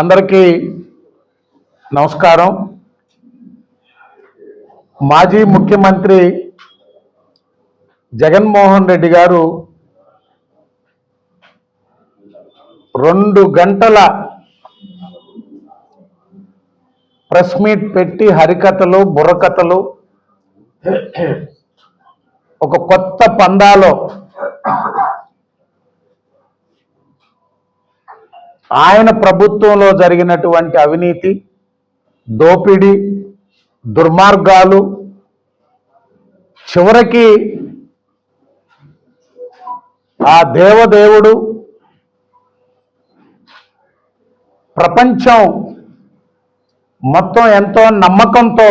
అందరికీ నమస్కారం. మాజీ ముఖ్యమంత్రి జగన్మోహన్ రెడ్డి గారు రెండు గంటల ప్రెస్ మీట్ పెట్టి హరికథలు బుర్రకథలు ఒక కొత్త పందాలో ఆయన ప్రభుత్వంలో జరిగినటువంటి అవినీతి దోపిడీ దుర్మార్గాలు చివరికి ఆ దేవదేవుడు ప్రపంచం మొత్తం ఎంతో నమ్మకంతో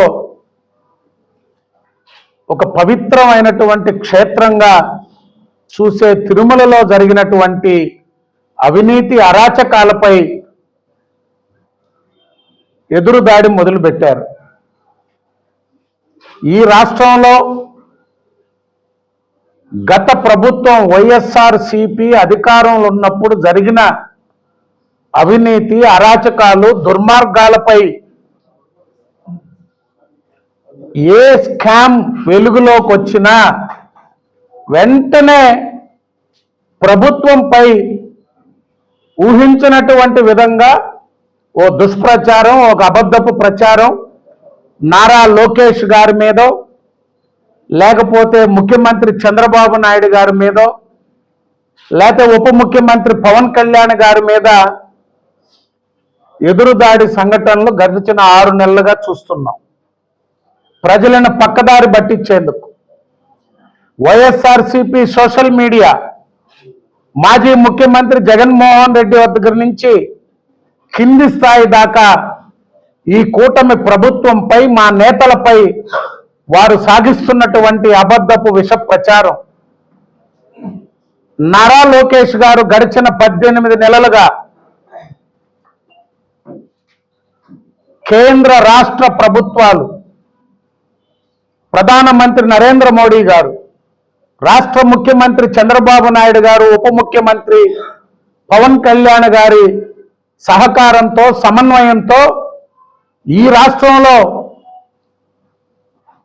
ఒక పవిత్రమైనటువంటి క్షేత్రంగా చూసే తిరుమలలో జరిగినటువంటి అవినీతి అరాచకాలపై ఎదురుదాడి మొదలుపెట్టారు. ఈ రాష్ట్రంలో గత ప్రభుత్వం వైఎస్ఆర్ సిపి అధికారంలో ఉన్నప్పుడు జరిగిన అవినీతి అరాచకాలు దుర్మార్గాలపై ఏ స్కామ్ వెలుగులోకి వచ్చినా వెంటనే ప్రభుత్వంపై ఊహించినటువంటి విధంగా ఓ దుష్ప్రచారం ఒక అబద్ధపు ప్రచారం నారా లోకేష్ గారి మీదో లేకపోతే ముఖ్యమంత్రి చంద్రబాబు నాయుడు గారి మీదో లేకపోతే ఉప ముఖ్యమంత్రి పవన్ కళ్యాణ్ గారి మీద ఎదురుదాడి సంఘటనలు గడిచిన ఆరు నెలలుగా చూస్తున్నాం. ప్రజలను పక్కదారి పట్టించేందుకు. వైఎస్ఆర్సిపి సోషల్ మీడియా మాజీ ముఖ్యమంత్రి జగన్మోహన్ రెడ్డి దగ్గర నుంచి కింది స్థాయి దాకా ఈ కూటమి ప్రభుత్వంపై మా నేతలపై వారు సాగిస్తున్నటువంటి అబద్ధపు విష ప్రచారం. నారా లోకేష్ గారు గడిచిన పద్దెనిమిది నెలలుగా కేంద్ర రాష్ట్ర ప్రభుత్వాలు ప్రధానమంత్రి నరేంద్ర మోడీ గారు రాష్ట్ర ముఖ్యమంత్రి చంద్రబాబు నాయుడు గారు ఉప ముఖ్యమంత్రి పవన్ కళ్యాణ్ గారి సహకారంతో సమన్వయంతో ఈ రాష్ట్రంలో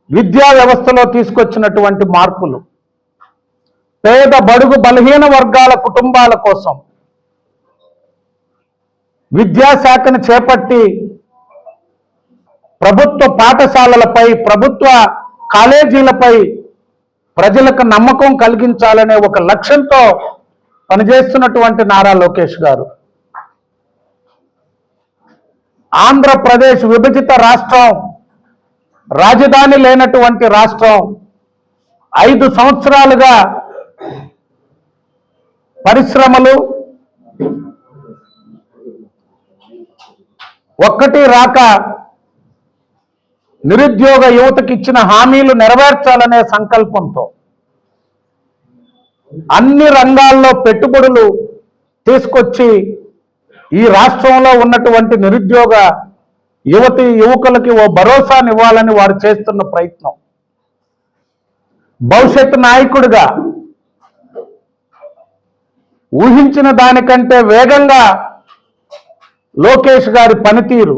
విద్యా వ్యవస్థలో తీసుకొచ్చినటువంటి మార్పులు పేద బడుగు బలహీన వర్గాల కుటుంబాల కోసం విద్యాశాఖను చేపట్టి ప్రభుత్వ పాఠశాలలపై ప్రభుత్వ కాలేజీలపై ప్రజలకు నమ్మకం కలిగించాలనే ఒక లక్ష్యంతో పనిచేస్తున్నటువంటి నారా లోకేష్ గారు. ఆంధ్రప్రదేశ్ విభజిత రాష్ట్రం రాజధాని లేనటువంటి రాష్ట్రం ఐదు సంవత్సరాలుగా పరిశ్రమలు ఒక్కటి రాక నిరుద్యోగ యువతకి ఇచ్చిన హామీలు నెరవేర్చాలనే సంకల్పంతో అన్ని రంగాల్లో పెట్టుబడులు తీసుకొచ్చి ఈ రాష్ట్రంలో ఉన్నటువంటి నిరుద్యోగ యువతి యువకులకి ఓ భరోసానివ్వాలని వారు చేస్తున్న ప్రయత్నం. భవిష్యత్ నాయకుడిగా ఊహించిన దానికంటే వేగంగా లోకేష్ గారి పనితీరు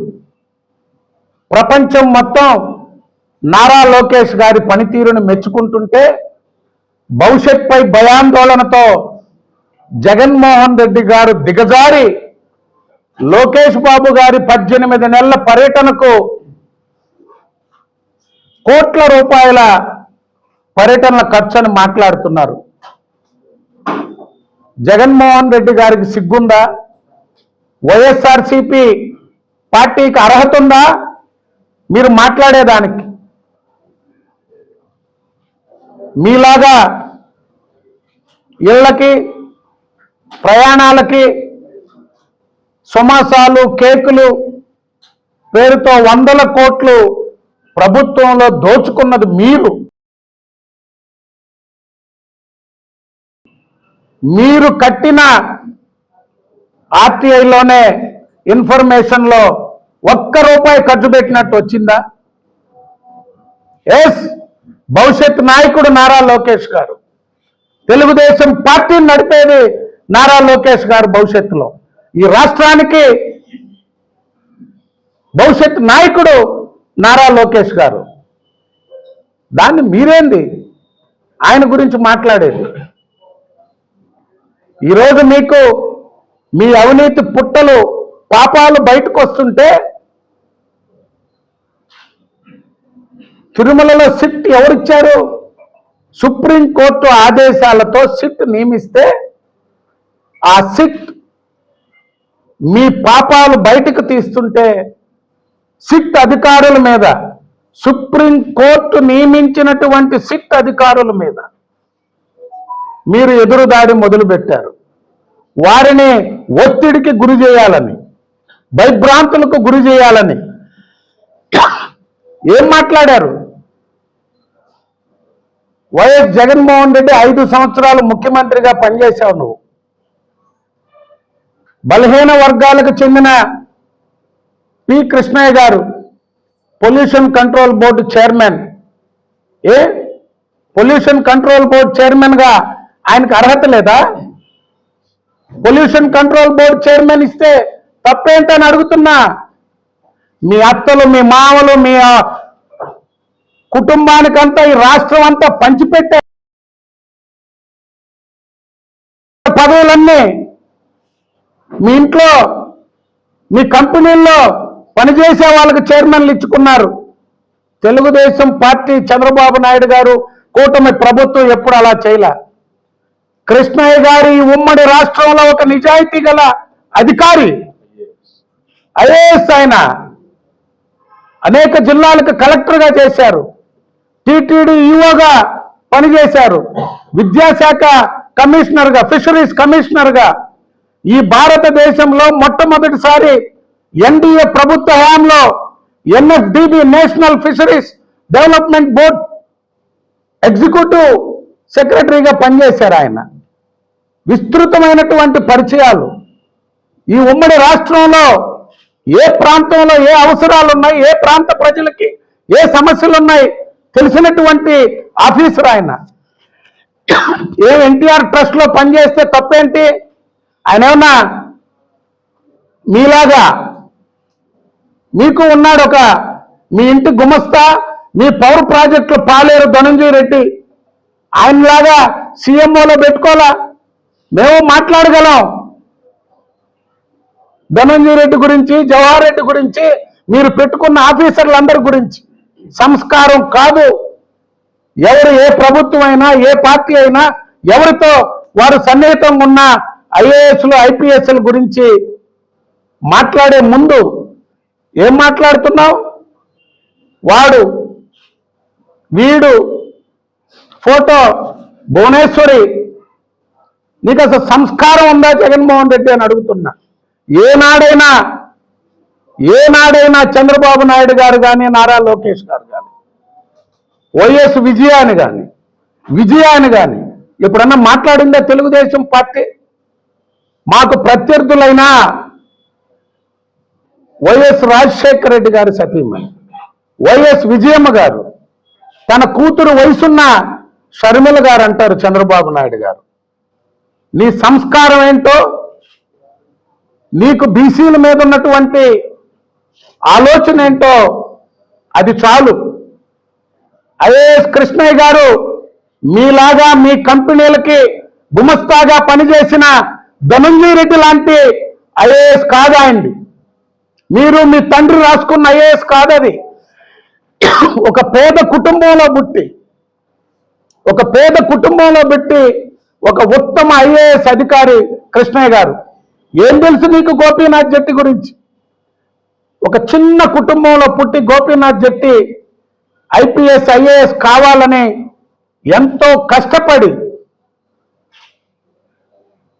ప్రపంచం మొత్తం నారా లోకేష్ గారి పనితీరును మెచ్చుకుంటుంటే భవిష్యత్పై భయాందోళనతో జగన్మోహన్ రెడ్డి గారు దిగజారి లోకేష్ బాబు గారి పద్దెనిమిది నెలల పర్యటనకు కోట్ల రూపాయల పర్యటనల ఖర్చు మాట్లాడుతున్నారు. జగన్మోహన్ రెడ్డి గారికి సిగ్గుందా? వైఎస్ఆర్సిపి పార్టీకి అర్హత ఉందా? మీరు మాట్లాడేదానికి. మీలాగా ఇళ్ళకి ప్రయాణాలకి సుమాసాలు కేకులు పేరుతో వందల కోట్లు ప్రభుత్వంలో దోచుకున్నది మీరు. మీరు కట్టిన ఆర్టీఐలోనే ఇన్ఫర్మేషన్లో ఒక్క రూపాయి ఖర్చు పెట్టినట్టు వచ్చిందా? ఎస్ భవిష్యత్ నాయకుడు నారా లోకేష్ గారు. తెలుగుదేశం పార్టీని నడిపేది నారా లోకేష్ గారు భవిష్యత్తులో. ఈ రాష్ట్రానికి భవిష్యత్ నాయకుడు నారా లోకేష్ గారు. దాన్ని మీరేంది? ఆయన గురించి మాట్లాడేది. ఈరోజు మీకు మీ అవినీతి పుట్టలు పాపాలు బయటకు వస్తుంటే తిరుమలలో సిట్ ఎవరిచ్చారు? సుప్రీంకోర్టు ఆదేశాలతో సిట్ నియమిస్తే ఆ సిట్ మీ పాపాలు బయటకు తీస్తుంటే సిట్ అధికారుల మీద సుప్రీంకోర్టు నియమించినటువంటి సిట్ అధికారుల మీద మీరు ఎదురుదాడి మొదలుపెట్టారు. వారిని ఒత్తిడికి గురి చేయాలని భయభ్రాంతులకు గురి చేయాలని ఏం మాట్లాడారు? వైఎస్ జగన్మోహన్ రెడ్డి ఐదు సంవత్సరాలు ముఖ్యమంత్రిగా పనిచేశావు నువ్వు. బలహీన వర్గాలకు చెందిన పి కృష్ణయ్య గారు పొల్యూషన్ కంట్రోల్ బోర్డు చైర్మన్ ఏ? పొల్యూషన్ కంట్రోల్ బోర్డు చైర్మన్గా ఆయనకు అర్హత లేదా? పొల్యూషన్ కంట్రోల్ బోర్డు చైర్మన్ ఇస్తే తప్పేంటని అడుగుతున్నా. మీ అత్తలు మీ మామలు మీ కుటుంబానికంతా ఈ రాష్ట్రం అంతా పంచిపెట్టే పదవులన్నీ మీ ఇంట్లో మీ కంపెనీల్లో పనిచేసే వాళ్ళకి చైర్మన్లు ఇచ్చుకున్నారు. తెలుగుదేశం పార్టీ చంద్రబాబు నాయుడు గారు కూటమి ప్రభుత్వం ఎప్పుడు అలా చేయలే. కృష్ణయ్య గారి ఉమ్మడి రాష్ట్రంలో ఒక నిజాయితీ గల అధికారి. ఐఏఎస్ ఆయన. అనేక జిల్లాలకు కలెక్టర్గా చేశారు. టిటిడి ఈఓగా పనిచేశారు. విద్యాశాఖ కమిషనర్గా ఫిషరీస్ కమిషనర్గా. ఈ భారతదేశంలో మొట్టమొదటిసారి ఎన్డీఏ ప్రభుత్వ హయాంలో NFDB national fisheries development board executive సెక్రటరీగా పనిచేశారు ఆయన. విస్తృతమైనటువంటి పరిచయాలు. ఈ ఉమ్మడి రాష్ట్రంలో ఏ ప్రాంతంలో ఏ అవసరాలు ఉన్నాయి ఏ ప్రాంత ప్రజలకి ఏ సమస్యలు ఉన్నాయి తెలిసినటువంటి ఆఫీసర్ ఆయన. ఏ ఎన్టీఆర్ ట్రస్ట్లో పనిచేస్తే తప్పేంటి? ఆయన ఏమన్నా మీలాగా మీకు ఉన్నాడు ఒక మీ ఇంటి గుమస్తా మీ పవర్ ప్రాజెక్టులు పాలేరు ధనంజయ రెడ్డి. ఆయనలాగా సీఎంఓలో పెట్టుకోవాలా? మేము మాట్లాడగలం. ధనంజయ రెడ్డి గురించి జవహర్ రెడ్డి గురించి మీరు పెట్టుకున్న ఆఫీసర్లందరి గురించి. సంస్కారం కాదు. ఎవరు ఏ ప్రభుత్వం అయినా ఏ పార్టీ అయినా ఎవరితో వారు సన్నిహితంగా ఉన్న ఐఏఎస్లు ఐపీఎస్ల గురించి మాట్లాడే ముందు ఏం మాట్లాడుతున్నావు? వాడు వీడు ఫోటో భువనేశ్వరి నీకు అసలు సంస్కారం ఉందా జగన్మోహన్ రెడ్డి అని అడుగుతున్నా. ఏనాడైనా ఏనాడైనా చంద్రబాబు నాయుడు గారు కానీ నారా లోకేష్ గారు కానీ వైఎస్ విజయాన్ని కానీ విజయాన్ని కానీ ఎప్పుడన్నా మాట్లాడిందా తెలుగుదేశం పార్టీ? మాకు ప్రత్యర్థులైన వైఎస్ రాజశేఖర రెడ్డి గారు సతీమణి వైఎస్ విజయమ్మ గారు తన కూతురు వయసున్న షర్మిల గారు అంటారు చంద్రబాబు నాయుడు గారు. నీ సంస్కారం ఏంటో? నీకు బీసీల మీద ఉన్నటువంటి ఆలోచన ఏంటో అది చాలు. ఐఏఎస్ కృష్ణయ్య గారు మీలాగా మీ కంపెనీలకి గుమస్తాగా పనిచేసిన ధనంజయ రెడ్డి లాంటి ఐఏఎస్ కాదు ఆయనది. మీరు మీ తండ్రి రాసుకున్న ఐఏఎస్ కాదది ఒక పేద కుటుంబంలో పుట్టి ఒక పేద కుటుంబంలో పెట్టి ఒక ఉత్తమ ఐఏఎస్ అధికారి కృష్ణయ్య గారు. ఏం తెలుసు నీకు గోపీనాథ్ జట్టి గురించి? ఒక చిన్న కుటుంబంలో పుట్టి గోపీనాథ్ జెట్టి ఐపీఎస్ ఐఏఎస్ కావాలని ఎంతో కష్టపడి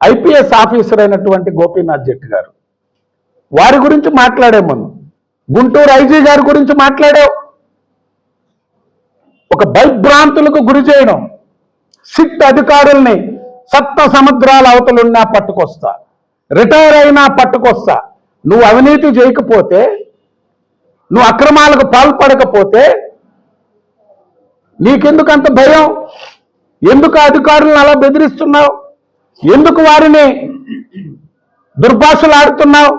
ఐపీఎస్ ఆఫీసర్ అయినటువంటి గోపీనాథ్ జెట్టి గారు. వారి గురించి మాట్లాడే మనం గుంటూరు ఐజీ గారి గురించి మాట్లాడావు. ఒక భయభ్రాంతులకు గురి చేయడం సిట్ అధికారుల్ని సప్త సముద్రాల అవతలున్నా పట్టుకొస్తా రిటైర్ అయినా పట్టుకొస్తా నువ్వు అవినీతి చేయకపోతే నువ్వు అక్రమాలకు పాల్పడకపోతే నీకెందుకు అంత భయం? ఎందుకు అధికారులను అలా బెదిరిస్తున్నావు? ఎందుకు వారిని దుర్భాషలు ఆడుతున్నావు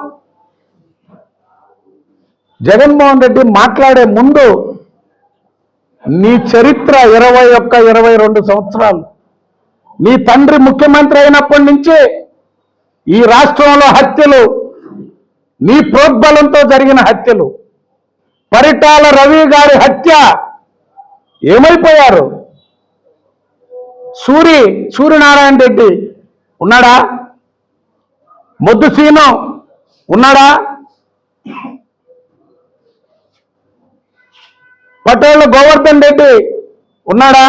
జగన్మోహన్ రెడ్డి మాట్లాడే ముందు నీ చరిత్ర ఇరవై ఒక్క ఇరవై రెండు సంవత్సరాలు. నీ తండ్రి ముఖ్యమంత్రి అయినప్పటి నుంచి ఈ రాష్ట్రంలో హత్యలు నీ ప్రోద్బలంతో జరిగిన హత్యలు. పరిటాల రవి గారి హత్య ఏమైపోయారు? సూరి సూర్యనారాయణ రెడ్డి ఉన్నాడా? మొద్దుసీను ఉన్నాడా? పటేల్ గోవర్ధన్ రెడ్డి ఉన్నాడా?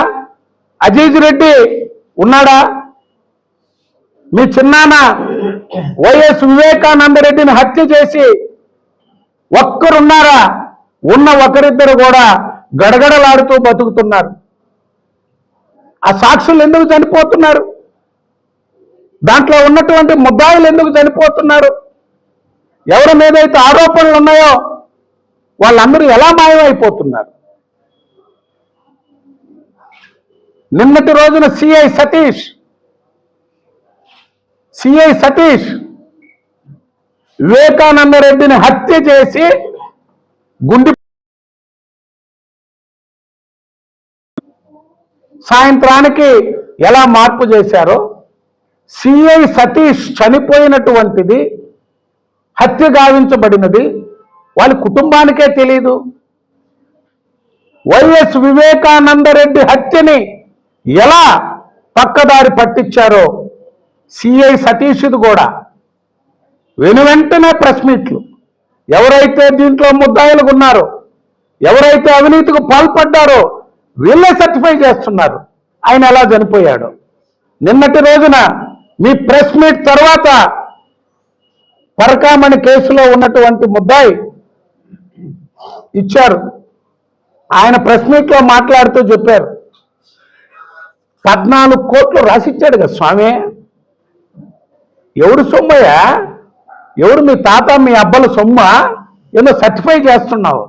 అజీజ్ రెడ్డి ఉన్నాడా? మీ చిన్నాన్న వైఎస్ వివేకానంద రెడ్డిని హత్య చేసి ఒక్కరున్నారా? ఉన్న ఒకరిద్దరు కూడా గడగడలాడుతూ బతుకుతున్నారు. ఆ సాక్షులు ఎందుకు చనిపోతున్నారు? దాంట్లో ఉన్నటువంటి ముద్దాయిలు ఎందుకు చనిపోతున్నారు? ఎవరి మీదైతే ఆరోపణలు ఉన్నాయో వాళ్ళందరూ ఎలా మాయమైపోతున్నారు? నిన్నటి రోజున సిఐ సతీష్ సిఐ సతీష్ వివేకానంద రెడ్డిని హత్య చేసి గుండి సాయంత్రానికి ఎలా మార్పు చేశారో సిఐ సతీష్ చనిపోయినటువంటిది హత్య గావించబడినది వాళ్ళ కుటుంబానికే తెలియదు వైఎస్ వివేకానంద రెడ్డి హత్యని ఎలా పక్కదారి పట్టించారో సిఐ సతీష్ది కూడా. వెనువెంటనే ప్రెస్ మీట్లు. ఎవరైతే దీంట్లో ముద్దాయిలుగా ఉన్నారో ఎవరైతే అవినీతికి పాల్పడ్డారో వీళ్ళే సర్టిఫై చేస్తున్నారు. ఆయన ఎలా చనిపోయాడు. నిన్నటి రోజున మీ ప్రెస్ మీట్ తర్వాత పరకామణి కేసులో ఉన్నటువంటి ముద్దాయి ఇచ్చారు. ఆయన ప్రెస్ మీట్లో మాట్లాడుతూ చెప్పారు. పద్నాలుగు కోట్లు రాసిచ్చాడు కదా స్వామి. ఎవడు సొమ్మయ్యా? ఎవడు మీ తాత మీ అబ్బల సొమ్మ? ఏదో సర్టిఫై చేస్తున్నావు.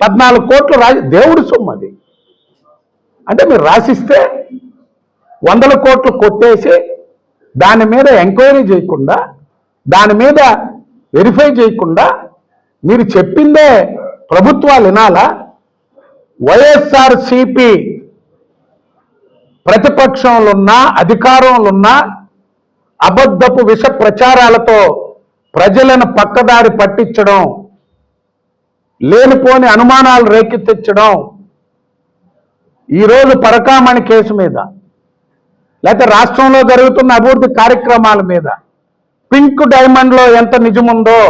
పద్నాలుగు కోట్లు రాసి దేవుడి సొమ్ము అది. అంటే మీరు రాసిస్తే వందల కోట్లు కొట్టేసి దాని మీద ఎంక్వైరీ చేయకుండా దాని మీద వెరిఫై చేయకుండా మీరు చెప్పిందే ప్రభుత్వాలు వినాలా? వైఎస్ఆర్సిపి ప్రతిపక్షంలో ఉన్నా అధికారంలో ఉన్నా అబద్ధపు విష ప్రచారాలతో ప్రజలను పక్కదారి పట్టించడం లేనిపోని అనుమానాలు రేకెత్తించడం ఈరోజు పరకామణి కేసు మీద లేకపోతే రాష్ట్రంలో జరుగుతున్న అభివృద్ధి కార్యక్రమాల మీద పింక్ డైమండ్లో ఎంత నిజముందో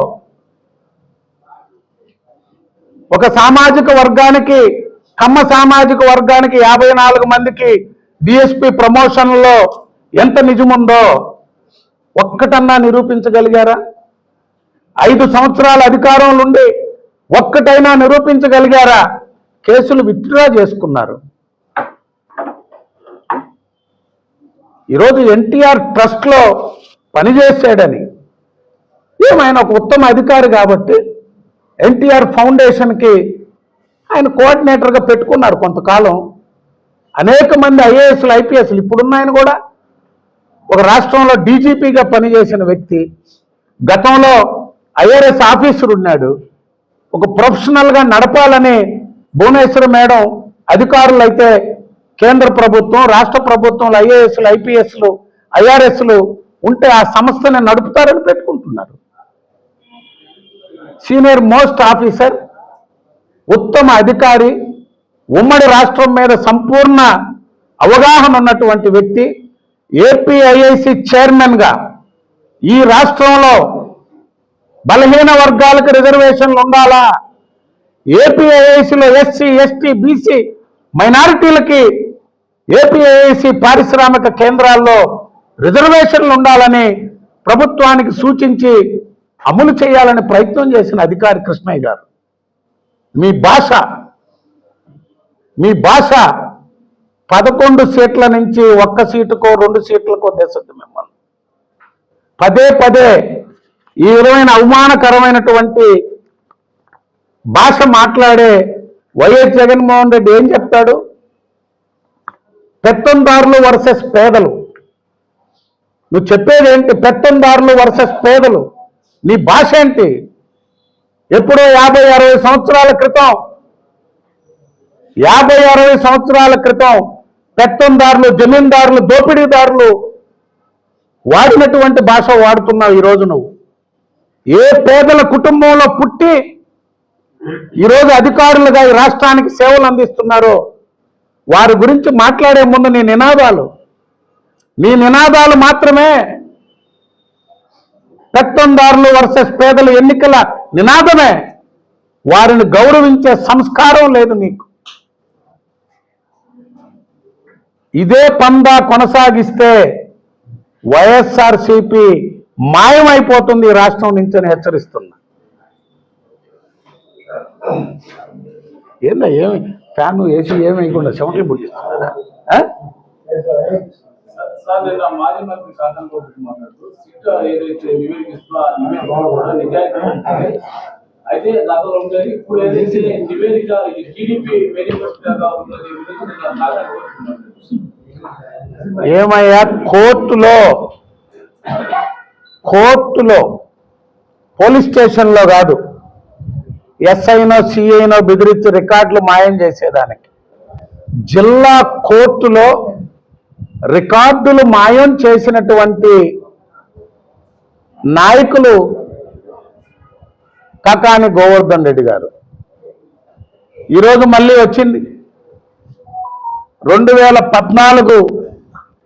ఒక సామాజిక వర్గానికి కమ్మ సామాజిక వర్గానికి యాభై నాలుగు మందికి డిఎస్పి ప్రమోషన్లో ఎంత నిజముందో ఒక్కటన్నా నిరూపించగలిగారా? ఐదు సంవత్సరాల అధికారంలో ఉండి ఒక్కటైనా నిరూపించగలిగారా? కేసులు విత్డ్రా చేసుకున్నారు. ఈరోజు ఎన్టీఆర్ ట్రస్ట్లో పనిచేశాడని ఏమైనా ఒక ఉత్తమ అధికారి కాబట్టి ఎన్టీఆర్ ఫౌండేషన్కి ఆయన కోఆర్డినేటర్గా పెట్టుకున్నారు కొంతకాలం. అనేక మంది ఐఏఎస్లు ఐపీఎస్లు ఇప్పుడున్నాయని కూడా ఒక రాష్ట్రంలో డీజీపీగా పనిచేసిన వ్యక్తి గతంలో ఐఆర్ఎస్ ఆఫీసర్ ఉన్నాడు. ఒక ప్రొఫెషనల్గా నడపాలని భువనేశ్వర్ మేడం అధికారులు అయితే కేంద్ర ప్రభుత్వం రాష్ట్ర ప్రభుత్వంలో ఐఏఎస్లు ఐపీఎస్లు ఐఆర్ఎస్లు ఉంటే ఆ సంస్థని నడుపుతారని పెట్టుకుంటున్నారు. సీనియర్ మోస్ట్ ఆఫీసర్ ఉత్తమ అధికారి ఉమ్మడి రాష్ట్రం మీద సంపూర్ణ అవగాహన ఉన్నటువంటి వ్యక్తి ఏపీఐఐసి చైర్మన్గా ఈ రాష్ట్రంలో బలహీన వర్గాలకు రిజర్వేషన్లు ఉండాలా? ఏపీఐఐసిలో ఎస్సీ ఎస్టీ బీసీ మైనారిటీలకి ఏపీఐఐసి పారిశ్రామిక కేంద్రాల్లో రిజర్వేషన్లు ఉండాలని ప్రభుత్వానికి సూచించి అమలు చేయాలని ప్రయత్నం చేసిన అధికారి కృష్ణయ్య గారు. మీ భాష మీ భాష పదకొండు సీట్ల నుంచి ఒక్క సీటుకో రెండు సీట్లకో తెస్తుంది మిమ్మల్ని. పదే పదే ఈ విధమైన అవమానకరమైనటువంటి భాష మాట్లాడే వైఎస్ జగన్మోహన్ రెడ్డి ఏం చెప్తాడు? పెత్తందారులు వర్సెస్ పేదలు. నువ్వు చెప్పేది ఏంటి? పెత్తందారులు వర్సెస్ పేదలు. నీ భాష ఏంటి? ఎప్పుడో యాభై అరవై సంవత్సరాల క్రితం యాభై అరవై సంవత్సరాల క్రితం పెత్తందారులు జమీందారులు దోపిడీదారులు వాడినటువంటి భాష వాడుతున్నావు ఈరోజు నువ్వు. ఏ పేదల కుటుంబంలో పుట్టి ఈరోజు అధికారులుగా ఈ రాష్ట్రానికి సేవలు అందిస్తున్నారో వారి గురించి మాట్లాడే ముందు నీ నినాదాలు. నీ నినాదాలు మాత్రమే పెత్తందారులు వర్సెస్ పేదల ఎన్నికల నినాదమే. వారిని గౌరవించే సంస్కారం లేదు నీకు. ఇదే పందా కొనసాగిస్తే వైఎస్ఆర్సిపి మాయమైపోతుంది ఈ రాష్ట్రం నుంచి అని హెచ్చరిస్తున్నా. ఏందా ఏమి? ఫ్యాన్ ఏసీ ఏమి వేయకుండా చెమటలు పుట్టిస్తున్నారా? మాజీ అయితే గతంలో ఉండేది ఇప్పుడు ఏదైతే నివేదిక టీడీపీ మేనిఫెస్టోగా ఉన్నది. ఏమయ్యా? కోర్టులో కోర్టులో పోలీస్ స్టేషన్లో కాదు. ఎస్ఐనో సిఐనో బెదిరించి రికార్డులు మాయం చేసేదానికి. జిల్లా కోర్టులో రికార్డులు మాయం చేసినటువంటి నాయకులు కకాని గోవర్ధన్ రెడ్డి గారు. ఈరోజు మళ్ళీ వచ్చింది. రెండు వేల పద్నాలుగు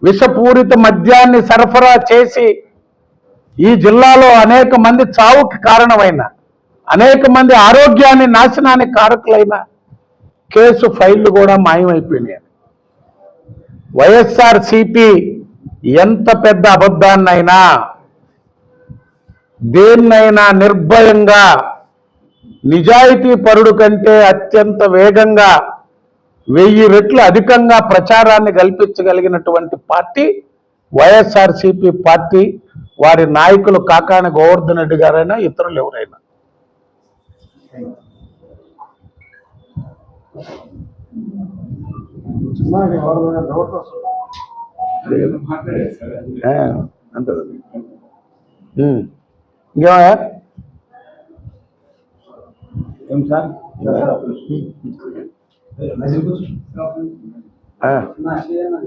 విషపూరిత మద్యాన్ని సరఫరా చేసి ఈ జిల్లాలో అనేక మంది చావుకి కారణమైన అనేక మంది ఆరోగ్యాన్ని నాశనానికి కారకులైన కేసు ఫైళ్ళు కూడా మాయమైపోయినాయి. వైఎస్ఆర్ సిపి ఎంత పెద్ద అబద్ధాన్నైనా దేన్నైనా నిర్భయంగా నిజాయితీ పరుడు కంటే అత్యంత వేగంగా వెయ్యి రెట్లు అధికంగా ప్రచారాన్ని కల్పించగలిగినటువంటి పార్టీ వైఎస్ఆర్సిపి పార్టీ వారి నాయకులు కాకాని గోవర్ధన్ రెడ్డి గారైనా ఇతరులు ఎవరైనా. అంతే ఉమ్. ఇంకేమయ్యా ఏం సార్ ఆ, నా చేయను